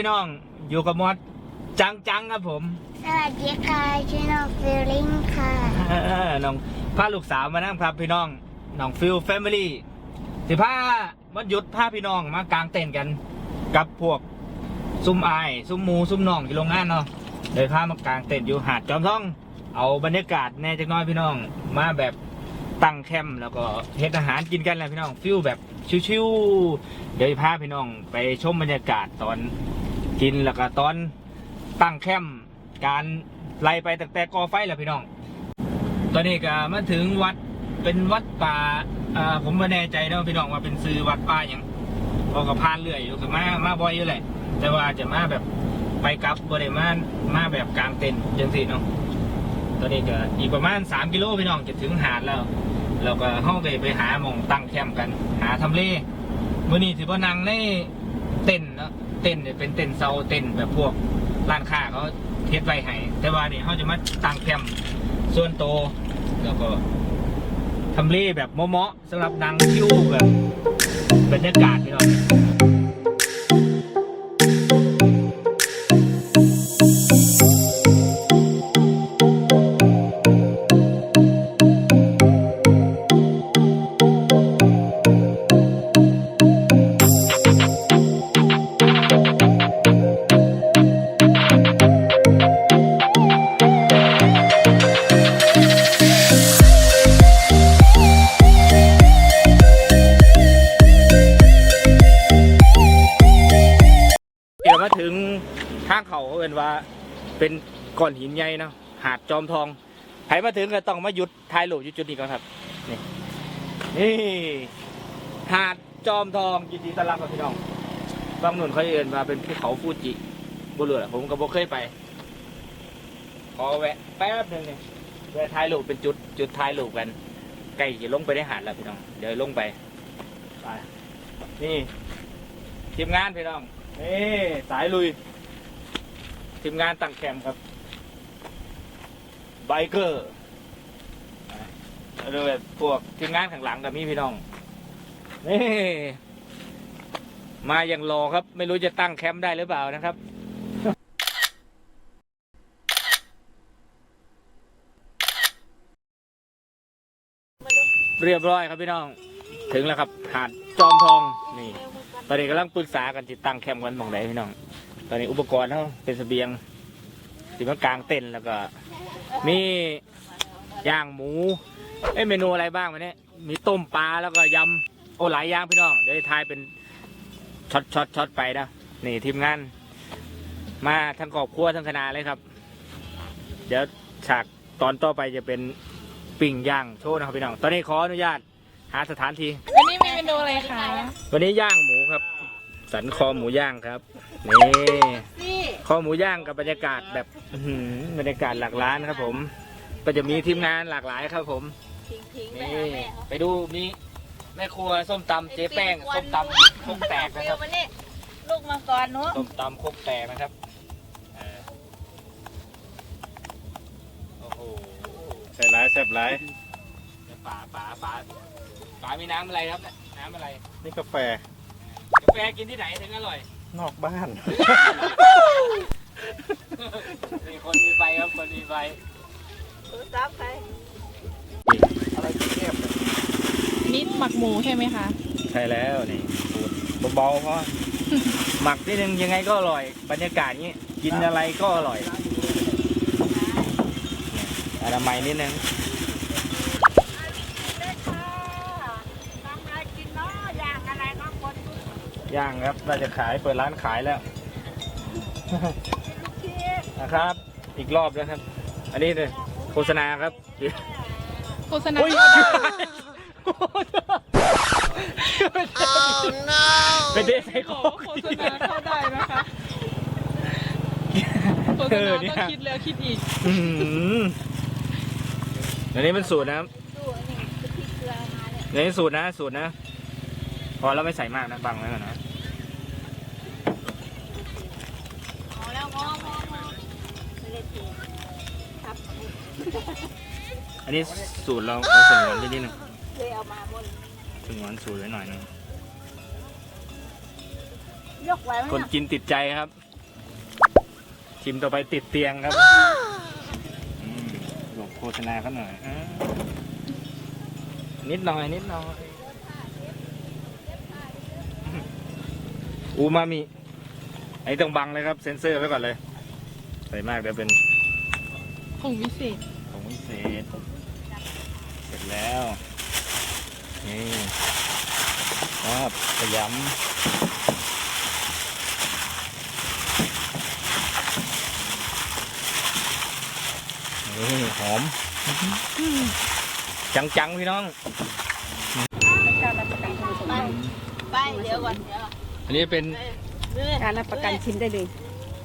พี่น้อง อยู่กับมอดจังจังๆครับผม สวัสดีค่ะชื่อน้องฟิลลิ่งค่ะเออน้องพาลูกสาวมานั่งครับพี่น้องน้องฟิลแฟมิลี่สิพาวันหยุดพาพี่น้องมากางเต็นท์กัน กับพวกซุ้มอายซุ้มหมูซุ้มน้องอยู่โรงงานเนาะเดี๋ยวพามากางเต็นท์อยู่หาดจอมทอง เอาบรรยากาศแน่จักหน้อยพี่น้องมาแบบตั้งแคมป์แล้วก็เฮ็ดอาหารกินกันแหละพี่น้องฟิลแบบชิวๆเดี๋ยวพาพี่น้องไปชมบรรยากาศตอน กินแล้วก็ตอนตั้งแคมป์การไล่ไปตั้งแต่กอไฟแหละพี่น้อง ตอนนี้ก็มาถึงวัดเป็นวัดป่าผมไม่แน่ใจนะพี่น้องว่าเป็นซื้อวัดป่าอย่างพอกับพานเรื่อยอยู่คือมามาบ่อยอยู่แหละแต่ว่าจะมาแบบไปกลับบริมามาแบบกลางเต็นท์จังสิเนาะตอนนี้ก็อีกประมาณ 3 กิโลพี่น้องจะถึงหาดแล้วเราก็ห้องไปไปหาหมองตั้งแคมป์กัน หาทำเลมื่อนี้ถือว่านั่งใน เต็นเนาะเต็นเนี่ยเป็นเต็นเซาเต็นแบบพวกร้านค้าเขาเฮ็ดไว้ให้แต่ว่านี่เขาจะมาตั้งแคมป์ส่วนโตแล้วก็ทำเลแบบเหมาะๆสำหรับนางคิวแบบบรรยากาศพี่น้อง เป็นก้อนหินใหญ่เนาะหาดจอมทองใครมาถึงก็ต้องมาหยุดถ่ายรูปอยู่จุดนี้ก่อนครับ นี่นี่หาดจอมทองยินดีต้อนรับครับพี่น้องบางหนุนเขาเอ่นมาเป็นภูเขาฟูจิบุรุษผมก็บ่เคยไป ขอแวะแป๊บหนึงเนี่ยแวะถ่ายรูปเป็นจุดจุดถ่ายรูปกันใกล้จะลงไปได้หาดแล้วพี่น้อง เดี๋ยวลงไปไปนี่ทีมงานพี่น้องนี่สายลุย ทีมงานตั้งแคมป์ครับไบเกอร์เรื่องพวกทีมงานข้างหลังกับมีพี่น้องนี่มาอย่างรอครับ ไม่รู้จะตั้งแคมป์ได้หรือเปล่านะครับเรียบร้อยครับพี่น้อง ถึงแล้วครับ หาดจอมทองนี่ตอนนี้กำลังปรึกษากันติดตั้งแคมป์กันตรงไหนพี่น้อง ตอนนี้อุปกรณ์เขาเป็นเสบียงสิมากลางเต็นท์แล้วก็ มีย่างหมู เอ้ยเมนูอะไรบ้างวันนี้มีต้มปลาแล้วก็ยำโอ้หลายอย่างพี่น้องเดี๋ยวจะทายเป็นช็อตช็อตช็อตไปนะนี่ทีมงาน มาทั้งครอบครัวทั้งคณะเลยครับ เดี๋ยวฉากตอนต่อไปจะเป็นปิ้งย่างโชว์นะครับพี่น้อง ตอนนี้ขออนุญาตหาสถานที่วันนี้มีเมนูอะไรคะวันนี้ย่างหมูครับ สันคอหมูย่างครับนี่นี่คอหมูย่างกับบรรยากาศแบบอื้อหือบรรยากาศหลักล้านครับ ผม ก็จะมีทีมงานหลากหลายครับ ผมทิ้งๆไปนี่หาแม่เขาไปดูมีแม่ครัวส้มตำเจ๊แป้งส้มตำคกแตกนะฟิครัวบมานี่ลูกมาก่อนหนุส้มตำคกแตกนะครับเออโอ้โหใส่หลายแซ่บหลายป่าป่าป่าป่ามีน้ำอะไรครับเนี่ยน้ำอะไรนี่กาแฟกา แฟกินที่ไหนถึงอร่อย นอกบ้าน มีคนมีไฟครับคนมีไฟซับใครอะไรเงียบนี่หมักหมูใช่ไหมคะ ใช่แล้วนี่พูดเบาๆเพราะหมักนิดนึงยังไงก็อร่อย บรรยากาศนี้กินอะไรก็อร่อยอนามัยนิดนึง ทำอะไรกินเนาะอยากอะไรก็คน ย่างครับเราจะขายเปิดร้านขายแล้ว นะครับ อีกรอบแล้วครับ อันนี้เลยโฆษณาครับโฆษณาอุ๊ยเป็นเดซไซโคโฆษณาเข้าได้นะคะโฆษเออณาเนี่ยต้องคิดแล้วคิดอีกอื้อหืออันนี้เป็นสูตรนะครับดูนี่คือพริกเกลือมาเนี่ยอันนี้สูตรนะสูตรนะ พอเราไม่ใส่มากนะบังไว้ก่อนนะเอาแล้วงององอไม่ได้ทีครับอันนี้สูตรเราเราสงวนนิดนิดนึงเลยเอามาหมดสงวนสูตรไว้หน่อยนึงยกไว้ไหมคนกินติดใจครับ ชิมต่อไปติดเตียงครับหลบโฆษณาเขาหน่อยนิดหน่อยนิดหน่อย อูมามิไอ้ต้องบังเลยครับ เซ็นเซอร์ไว้ก่อนเลย ใส่มากเดี๋ยวเป็นของวิเศษของพิเศษ เสร็จแล้ว นี่ครับขยำนี่หอม จังๆ พี่น้อง ไปไปเดี๋ยวก่อนเดี๋ยว อันนี้เป็นเรื่อยการรับประกันชิมได้เลย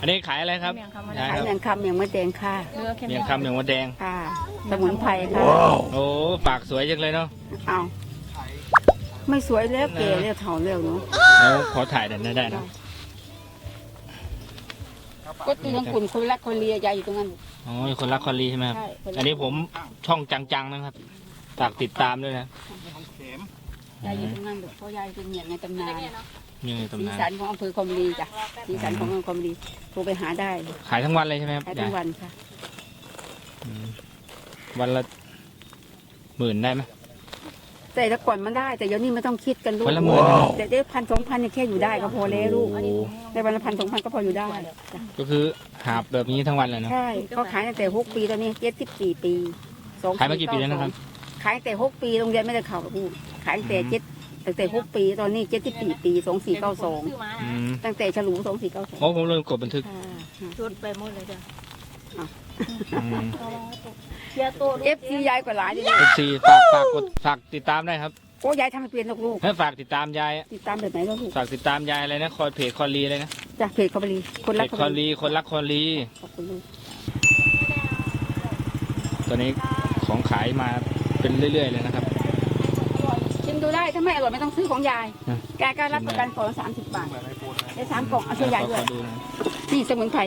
อันนี้ขายอะไรครับเมียงคำอะไรได้ขายครับเมียงคำเมียงมะแดงค่ะเนื้อเค็มเมียงคำเมียงมดแดงค่ะสมุนไพรค่ะโอ้ปากสวยจังเลยเนาะเอาไม่สวยแล้วเก๋แล้วเถ่าแล้วเนาะแล้วขอถ่ายหน่อยได้นะก็ตีลังกุ่นคนรักคนเลียยายอยู่ตรงนั้นอ๋อคนรักคอลีใช่ไหมครับใช่คนรักอันนี้ผมช่องจังๆนะครับฝากติดตามด้วยนะยายอยู่ตรงนั้นเพราะยายเป็นเมียงในตำนาน นี่ในสีตำนานสันของอำเภอคอมรีจ้ะสีสันของอำเภอคอมรีโทรไปหาได้ขายทั้งวันเลยใช่ไหมครับได้ทั้งวันค่ะ อืมวันละหมื่นได้ไหม แต่แต่ก่อนมันได้ แต่เดี๋ยวนี้ไม่ต้องคิดกันลูกวันละหมื่น แต่ได้พันสองพันเนี่ยแค่อยู่ได้ก็พอแล้วลูกโอ้โหได้วันละพันสองพันก็พออยู่ได้จ้ะก็คือหาบแบบนี้ทั้งวันเลยเนาะใช่เขาขายตั้งแต่หกปีตอนนี้เจ็ดสิบสี่ปีสองขายมากี่ปีแล้วนะครับขายตั้งแต่หกปีโรงเรียนไม่ได้เข้าหรอกพี่ขายตั้งแต่เจ็ด ตั้งแต่หกปีตอนนี้เจ็ดสิบสี่ปีสองสี่เก้าสองซื้อมาอืมตั้งแต่ฉลูสองสี่เก้าสองโอ้ผมลืมกดบันทึกชุดไปหมดเลยจ้ะอืม เชียร์ตัวเอฟซียายกว่าหลายเลยเอฟซีฝากฝากกดฝากติดตามได้ครับโอ้ยายทำให้เปลี่ยนลูกลูกให้ฝากติดตามยายติดตามแบบไหนลูกลูกฝากติดตามยายอะไรนะคอยเพจคอลีเลยนะจากเพจคอมรีคนเพรักจคอลีคนรักคอลีขอบคุณลูกตอนนี้ของขายมาเป็นเรื่อย ๆ เลยนะครับ ชิมดูได้ถ้าไม่อร่อยไม่ต้องซื้อของยายอืมแกก็รับประกันกล่องละสามสิบบาทได้สามกล่องเอาช่วยยายด้วยขอดูนะนี่สมุนไพร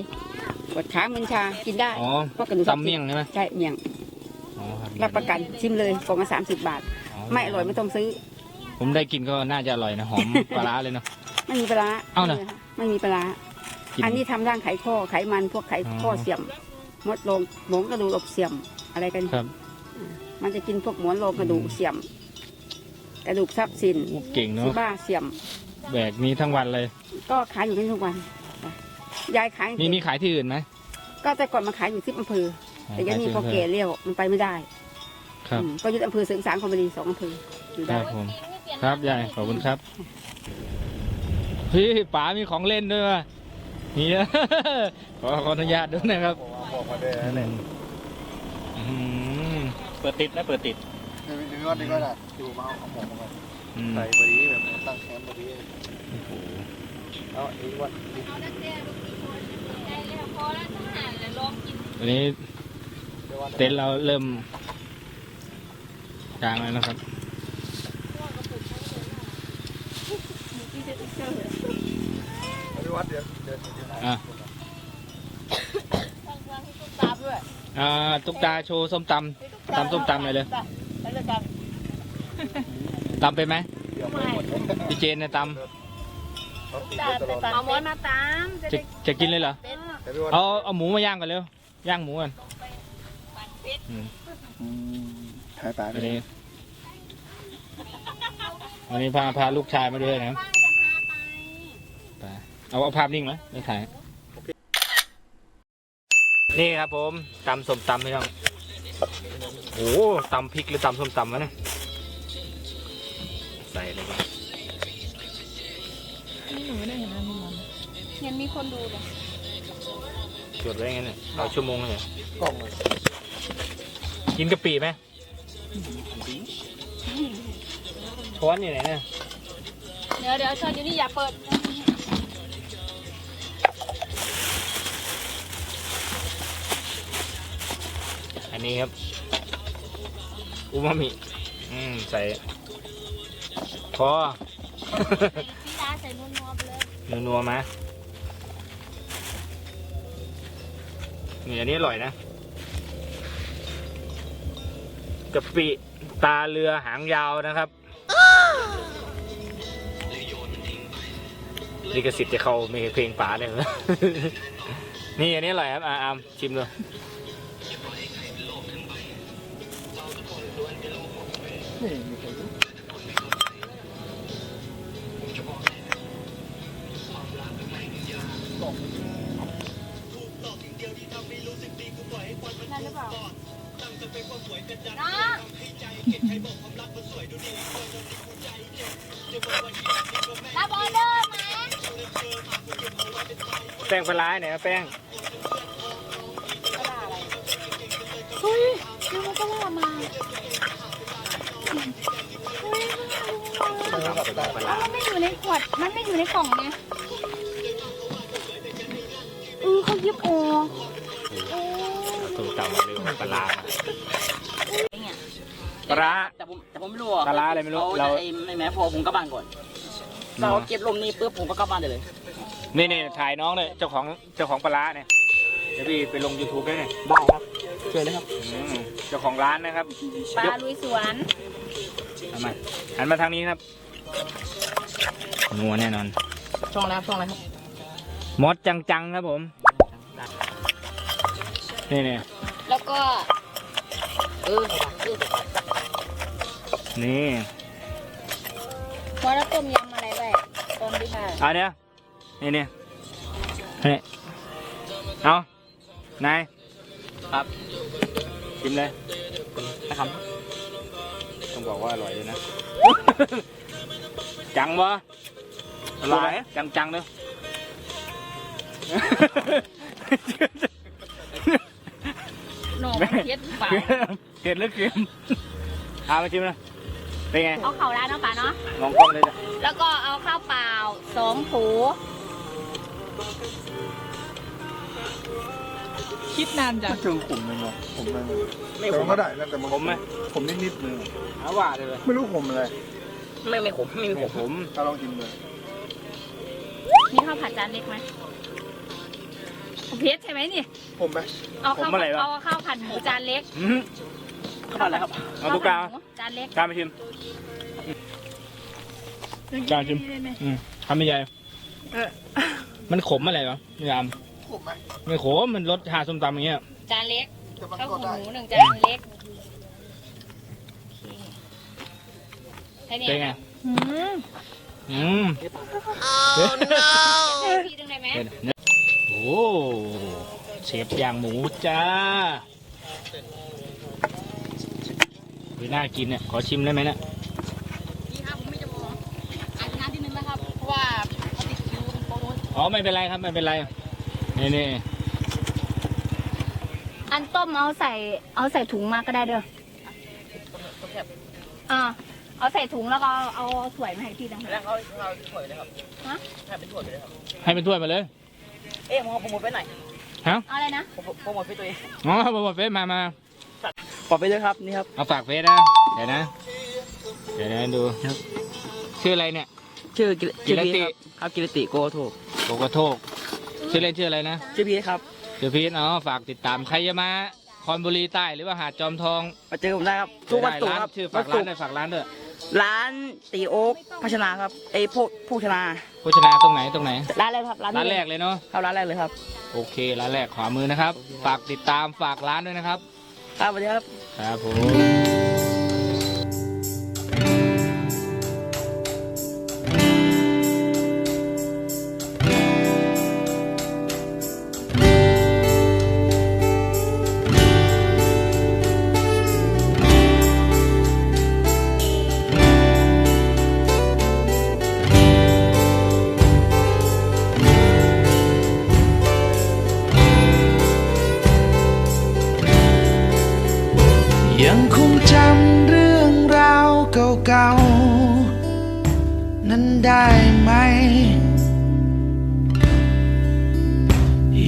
ปวดขามึนชากินได้อ๋อเพราะกระดูกตำเมี่ยงใช่ไหมใช่เมี่ยงอ๋อครับรับประกันชิมเลยกล่องละสามสิบบาท ไม่อร่อยไม่ต้องซื้อผมได้กินก็น่าจะอร่อยนะหอม ปลาร้าเลยเนาะ ไม่มีปลาร้าเอ้าเหรอ ไม่มีปลาร้า กิน อันนี้ทำร่างไขข้อไขมันพวกไขข้อเสื่อมมดลงหมอนกระดูกหลบเสื่อมอะไรกันครับ มันจะกินพวกหมอนรองกระดูกเสื่อม กระดูกทรัพย์สินโอ้เก่งซีเนาะบ้าเสื่อมแบกนี้ทั้งวันเลย ก็ขายอยู่ที่ทุกวันจ้ะยายขายมีมีขายที่อื่นไหมก็แต่ก่อนมาขายอยู่ที่อำเภอ แต่ยันนี่พอขายที่เก๋เลี้ยวมันไปไม่ได้ ครับอืมก็ยึดอำเภอเสริงสางคอมรีสองอำเภออยู่คได้รับผมครับยายขอบคุณครับพี่ป๋ามีของเล่นด้วยว่ะนี่ขอขออนุญาตด้วยนะครับบอกมาได้นะเนี่ยอืมเปิดติดนะเปิดติด เดี๋ยวนี้ก็ดีก็ได้ดูมาเอาของผมมาอืมใส่พอดีแบบตั้งแคมป์พอดีเอาอีกวันนี้พอแล้วทหารเลยลองกินวันนี้เต็นท์เราเริ่มกลางแล้วนะครับพี่วัดเดี๋ยวเดี๋ยวเดี๋ยวอะวางที่ตุ๊กตาด้วยอ่าตุ๊กตาโชว์ส้มตำตำส้มตำเลยเลยไปเลยกัน ตำไปนไหมเดี๋ยวไม่หมดเลยพี่เจนเนี่ยตเขาติดตาไว้ตไปลอดเอาหมอนมาตามจะำจะได้จะกินเลยเหรอ เป็นแต่พี่วัดเอาเอาหมูมาย่างก่อนเร็ว ย่างหมูก่อนปันเป็ดอืมอืมหายตาวันเลยนี้วันนี้พาพาลูกชายมาด้วยนะครับบ้านจะพาไปไปเอาเอาภาพนิ่งไหมไม่ถ่าย นี่ครับผมตำส้มตำพี่น้องโอ้โหตำพริกหรือตำส้มตำวะเนี่ย ใส่เลยครับนี่หนูไม่ได้เห็นอันนี้มันเห็นมีคนดูเลยจดไว้งั้นเนี่ยเอาชั่วโมงเลยกล้องเลยกินกะปิไหมช้อนอยู่ไหนเนี่ยเดี๋ยวเดี๋ยวชอนอยู่นี่อย่าเปิดอันนี้ครับอูมามิ อืม ใส่ พอซีดาใส่นวลๆไปเลยนัวนัวๆมานี่อันนี้อร่อยนะกะปิตาเรือหางยาวนะครับลิขสิทธิ์จะเข้าไม่เพลงป๋าเลยเหรอนี่อันนี้อร่อยครับอาอามชิมดู เปล่าน้องรับออเดอร์ไหมแป้งปลาร้าไหนครับแป้งเฮ้ยคือมันก็ว่ามาเฮ้ยมันไม่อยู่ในขวด มันไม่อยู่ในกล่องไงเออเขายิบออโอ้ ต้มตำมาเลยปลาร้าปลาร้า แต่ผมแต่ผมไม่รู้อะปลาร้าอะไรไม่รู้เขาเราจะไอ้ไม่แม้พอผมกลับบ้านก่อนเราเก็บลมนี่ปุ๊บผมก็กลับบ้านได้เลย นี่นี่ถ่ายน้องเลยเจ้าของเจ้าของปลาร้าเนี่ยเดี๋ยวพี่ไปลง YouTube ได้เนี่ยได้ครับช่วยเลยครับอืมเจ้าของร้านนะครับปลาลุยสวนทำไมหันมาทางนี้ครับนัวแน่นอน ช่องแล้วช่องอะไรครับมดจังๆครับผม นี่นี่แล้วก็เออเออนี่พอแล้วต้มยำอะไรไปตอนที่มาเอาเดี๋ยวนี่นี่นี่เอานายครับกินเลยนะครับต้องบอกว่าอร่อยเลยนะ จังบ่อร่อยจังจังๆเด้อ ปล่าเผ็ดหรือเค็มเอามาชิมนะเป็นไงเอาเข่าร้านเนาะป่าเนาะมองกล้องเลยจ้ะแล้วก็เอาข้าวเปล่าสองผูคิดนานจัง เชิงขุ่มเลยเนาะผมเลยไม่แต่ขมันมก็ได้นะแต่มันผมไหมผมนิดนิดๆนึงหาว่าเลยไม่รู้ผมอะไรไม่ไม่ขมไม่มีไม่ขผมมถ้าลองกินเลยมีข้าวผัดจานเล็กไหม เพชรใช่ไหมนี่ผมไหมเอาข้าวผมอะไรวะ เอาข้าวผัดหมูจานเล็กอื้อหือเข้าบ้านแล้วครับเอาตุ๊กตาข้วผัดหมูจานเล็กกล้ามาชิมกล้าชิมอืมทำไม่ใหญ่มันขมอะไรวะยามผมไหมไม่ขมมันรสชาติส้มตำอย่างเงี้ยจานเล็กแต่มันข้าวก็ผัดได้หมูหนึ่งจานเล็กแค่นี้เป็นไงอืมอืมให้พี่ดึงได้ไหม เดี๋ยวนะโอ้ เชฟย่างหมูจ้าเฮ้ยน่ากินเนี่ย ขอชิมได้ไหมเนี่ยพี่ครับผมไม่จะบอกอันน้ำที่นึงนะครับ เพราะว่าเขาติดคิวเป็นโปรโมทอ๋อ ไม่เป็นไรครับ ไม่เป็นไร นี่นี่อันต้มเอาใส่ เอาใส่ถุงมาก็ได้เด้ออ่าเอาใส่ถุงแล้วก็เอาเอาถ้วยมาให้พี่ต่างหากแล้วเขาเขาถ้วยไปเลยครับ ฮะให้เป็นถ้วยไปเลยครับ ให้เป็นถ้วยมาเลย เอ๊ะผมเอาโปรโมทไปไหนฮะเอาอะไรนะโปรโปรโมทไปตัวเองอ๋อบอกเฟซมามาขอไปเลยครับนี่ครับเอาฝากเฟซนะเดี๋ยวนะ เดี๋ยวนะดูชื่ออะไรเนี่ย ชื่อกิกิรติครับครับกิรติโกโทโกโกโทกชื่อเล่นชื่ออะไรนะชื่อพีทครับชื่อพีทอ๋อฝากติดตามใครจะมาคอนบุรีใต้หรือว่าหาดจอมทองมาเจอผมได้ครับทุกวันศุกร์ร้าครับชื่อฝากร้านด้วยฝากร้านด้วย ร้านตีโอ๊กพัชนาครับไอ้พวกผู้ชนาโภชนาตรงไหนตรงไหน ร้านแรกครับร้านร้านนี้แรกเลยเนาะ ครับร้านแรกเลยครับโอเค ร้านแรกขวามือนะครับ ฝากติดตามฝากร้านด้วยนะครับ ครับสวัสดีครับ ครับผม ได้ไหม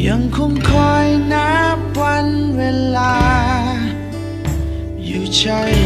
ยังคงคอยนับวันเวลา อยู่ใช่